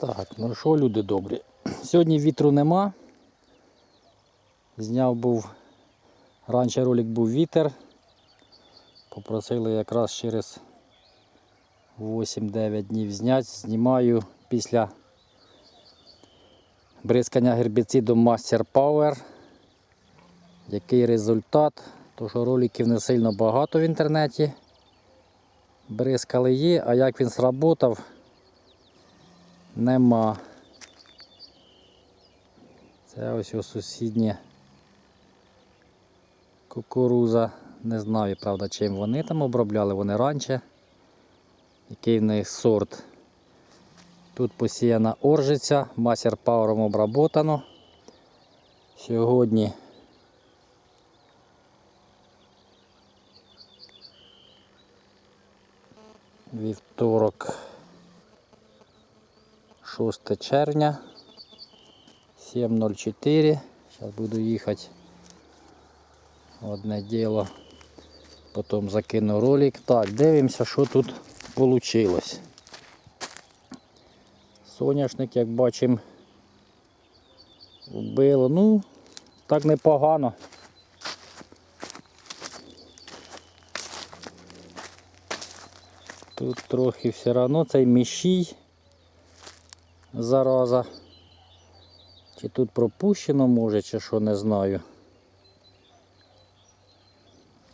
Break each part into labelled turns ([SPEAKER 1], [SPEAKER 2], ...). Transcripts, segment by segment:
[SPEAKER 1] Так, ну що, люди добрі. Сьогодні вітру нема. Зняв був. Раніше ролик був вітер. Попросили якраз через 8-9 днів зняти. Знімаю після бризкання гербіцидом Master Power. Який результат? То що роликів не сильно багато в інтернеті. Бризкали є, а як він сработав, нема. Це ось у сусіднє кукуруза. Не знаю, правда, чим вони там обробляли, вони раніше. Який в них сорт. Тут посіяна оржиця, масер пауром обработано. Сьогодні вівторок 6 червня 7.04. Зараз буду їхати одне діло. Потім закину ролик. Так, дивимося, що тут вийшло. Соняшник, як бачимо, вбило. Ну, так непогано. Тут трохи все одно цей міщій зараза. Чи тут пропущено може, чи що не знаю.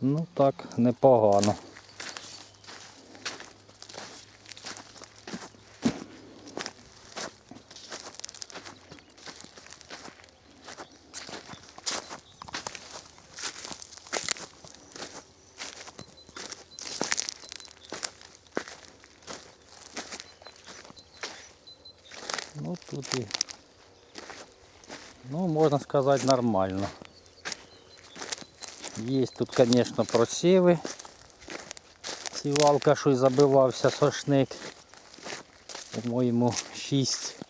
[SPEAKER 1] Ну так, непогано. Ну тут і, ну можна сказати, нормально. Є тут, звісно, просіви. Сівалка щось забивався сошник. По-моєму, 6.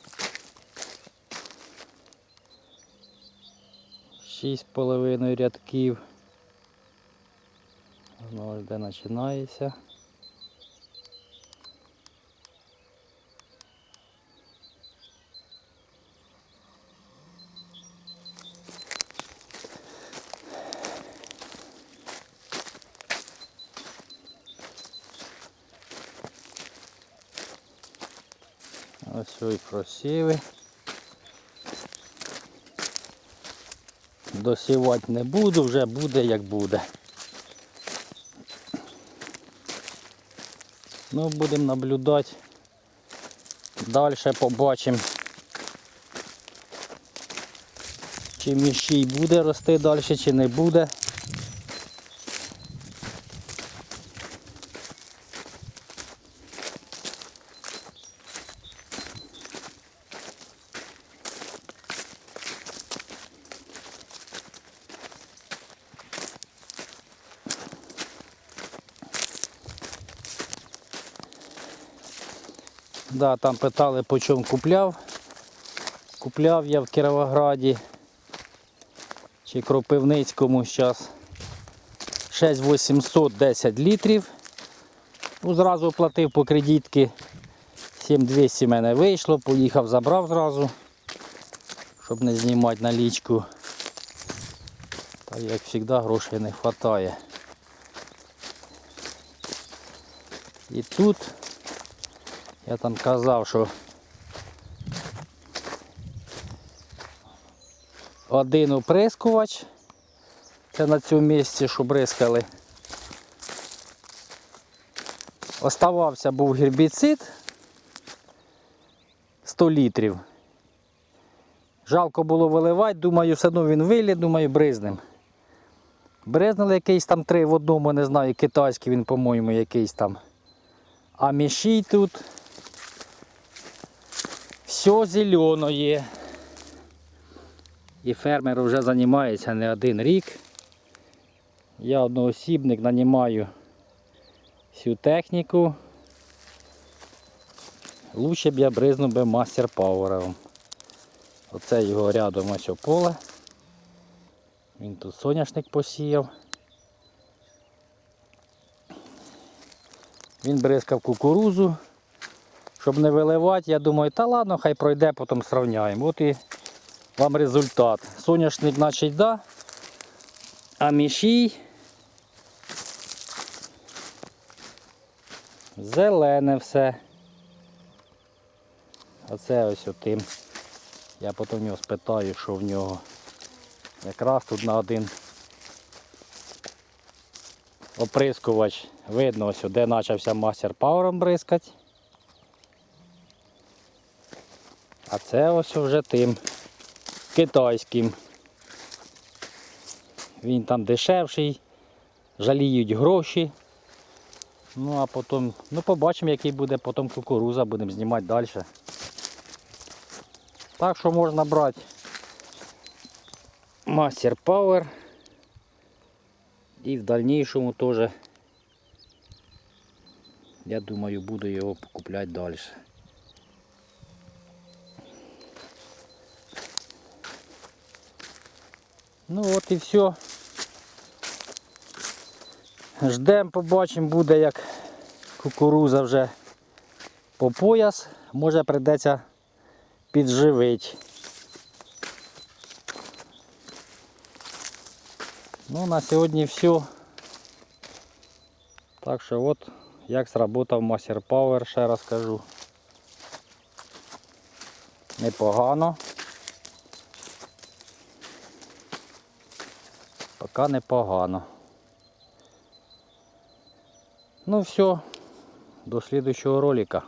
[SPEAKER 1] 6,5 рядків. Знову де починається. Ось і просіви. Досівати не буду, вже буде як буде. Ну, будемо наблюдати. Далі побачимо. Чи міщій буде рости далі, чи не буде. Да, там питали по чому купляв. Купляв я в Кіровограді чи Кропивницькому зараз 6810 літрів. Ну, Зразу платив по кредитки 7200 в мене вийшло, поїхав, забрав зразу, щоб не знімати налічку. Так як завжди грошей не вистачає. І тут я там казав, що один оприскувач. Це на цьому місці, що бризкали. Оставався був гербіцид 100 літрів. Жалко було виливати, думаю, все одно він вилє, думаю, бризнем. Бризнули якийсь там три в одному, не знаю, китайський він, по-моєму, якийсь там. А мішій тут все зеленое. І фермер вже займається не один рік. Я одноосібник нанімаю всю техніку. Лучше б я бризнув би мастер пауером. Оце його рядом ось поле. Він тут соняшник посіяв. Він бризкав кукурузу. Щоб не виливати, я думаю, та ладно, хай пройде, потім сравняємо. От і вам результат. Соняшник, значить, да. А мішій зелене все. Оце ось отим. Я потім в нього спитаю, що в нього. Якраз тут на один оприскувач. Видно ось, де почався мастер пауером бризкати. А це ось вже тим китайським. Він там дешевший, жаліють гроші. Ну а потім, ну побачимо, який буде потім кукуруза, будемо знімати далі. Так що можна брати Master Power. І в дальнішому теж, я думаю, буду його покупляти далі. Ну от і все. Ждемо, побачимо, буде як кукуруза вже по пояс. Може прийдеться підживити. Ну, на сьогодні все. Так що от як сработав Master Power, ще раз кажу. Непогано. Поки непогано. Ну все, до следующего ролика.